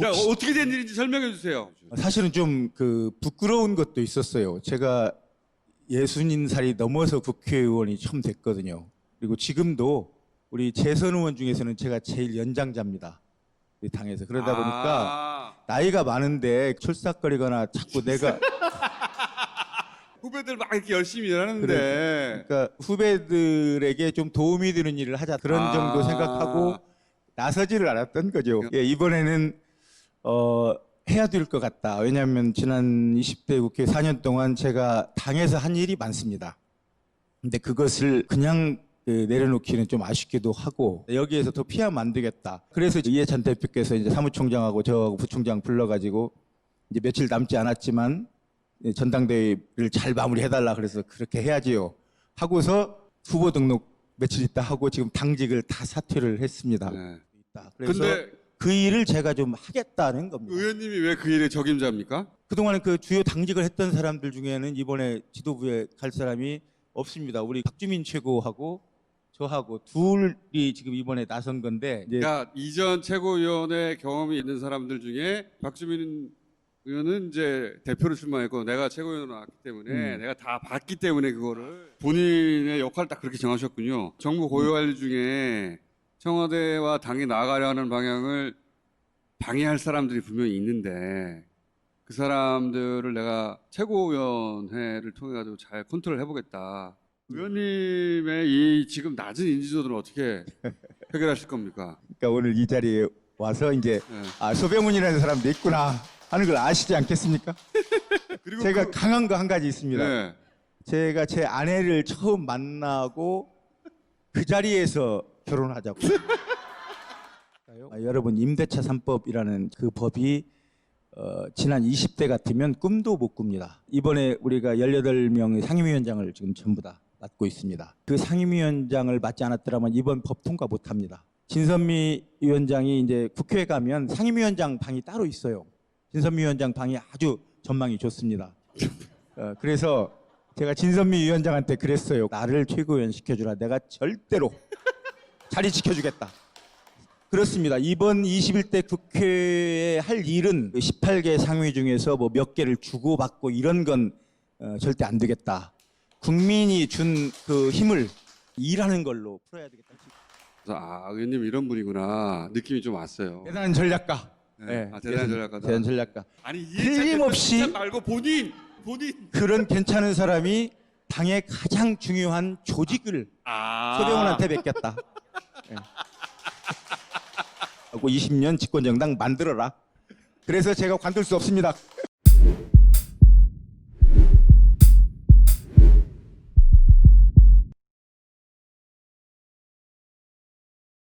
자, 어떻게 된 일인지 설명해 주세요. 사실은 좀 그 부끄러운 것도 있었어요. 제가 예순인 살이 넘어서 국회의원이 처음 됐거든요. 그리고 지금도 우리 재선 의원 중에서는 제가 제일 연장자입니다. 이 당에서 그러다 보니까 아, 나이가 많은데 출삭거리거나 자꾸 내가 후배들 막 이렇게 열심히 일하는데 그러니까 후배들에게 좀 도움이 되는 일을 하자 그런 아. 정도 생각하고 나서지를 않았던 거죠. 예, 이번에는 어, 해야 될 것 같다. 왜냐하면 지난 20대 국회 4년 동안 제가 당에서 한 일이 많습니다. 근데 그것을 그냥 그 내려놓기는 좀 아쉽기도 하고 여기에서 더 피하면 안 되겠다. 그래서 이해찬 대표께서 이제 사무총장하고 저하고 부총장 불러가지고 이제 며칠 남지 않았지만 예, 전당대회를 잘 마무리해달라 그래서 그렇게 해야지요. 하고서 후보 등록 며칠 있다 하고 지금 당직을 다 사퇴를 했습니다. 네. 그래서 근데 그 일을 제가 좀 하겠다는 겁니다. 의원님이 왜 그 일의 적임자입니까? 그동안에 그 주요 당직을 했던 사람들 중에는 이번에 지도부에 갈 사람이 없습니다. 우리 박주민 최고하고 저하고 둘이 지금 이번에 나선 건데 이제 그러니까 이전 최고위원회 경험이 있는 사람들 중에 박주민 의원은 이제 대표로 출마했고 내가 최고위원으로 나왔기 때문에 음. 내가 다 봤기 때문에 그거를 본인의 역할을 딱 그렇게 정하셨군요. 정부 고유관리 중에 청와대와 당이 나아가려는 방향을 방해할 사람들이 분명히 있는데 그 사람들을 내가 최고위원회를 통해 가지고 잘 컨트롤 해보겠다. 의원님의 이 지금 낮은 인지도들은 어떻게 해결하실 겁니까? 그러니까 오늘 이 자리에 와서 이제 네. 아, 소병훈이라는 사람도 있구나 하는 걸 아시지 않겠습니까? 그리고 제가 그- 강한 거 한 가지 있습니다. 네. 제가 제 아내를 처음 만나고 그 자리에서 결혼하자고. 아, 여러분 임대차 3법이라는 그 법이 어, 지난 20대 같으면 꿈도 못 꿉니다. 이번에 우리가 18명의 상임위원장을 지금 전부 다 맡고 있습니다. 그 상임위원장을 맡지 않았더라면 이번 법 통과 못 합니다. 진선미 위원장이 이제 국회에 가면 상임위원장 방이 따로 있어요. 진선미 위원장 방이 아주 전망이 좋습니다. 어, 그래서 제가 진선미 위원장한테 그랬어요. 나를 최고위원 시켜주라. 내가 절대로 자리 지켜주겠다. 그렇습니다. 이번 21대 국회에 할 일은 18개 상위 중에서 뭐 몇 개를 주고받고 이런 건 어, 절대 안 되겠다. 국민이 준 그 힘을 일하는 걸로 풀어야 되겠다. 그래서 아 의원님 이런 분이구나 느낌이 좀 왔어요. 대단한 전략가. 네. 아, 대단한 전략가다. 대단한 전략가. 아니 틀림없이- 말고 본인 본인 그런 괜찮은 사람이 당의 가장 중요한 조직을 아 소병훈한테 뵙겠다. 예. 하고 20년 집권정당 만들어라. 그래서 제가 관둘 수 없습니다.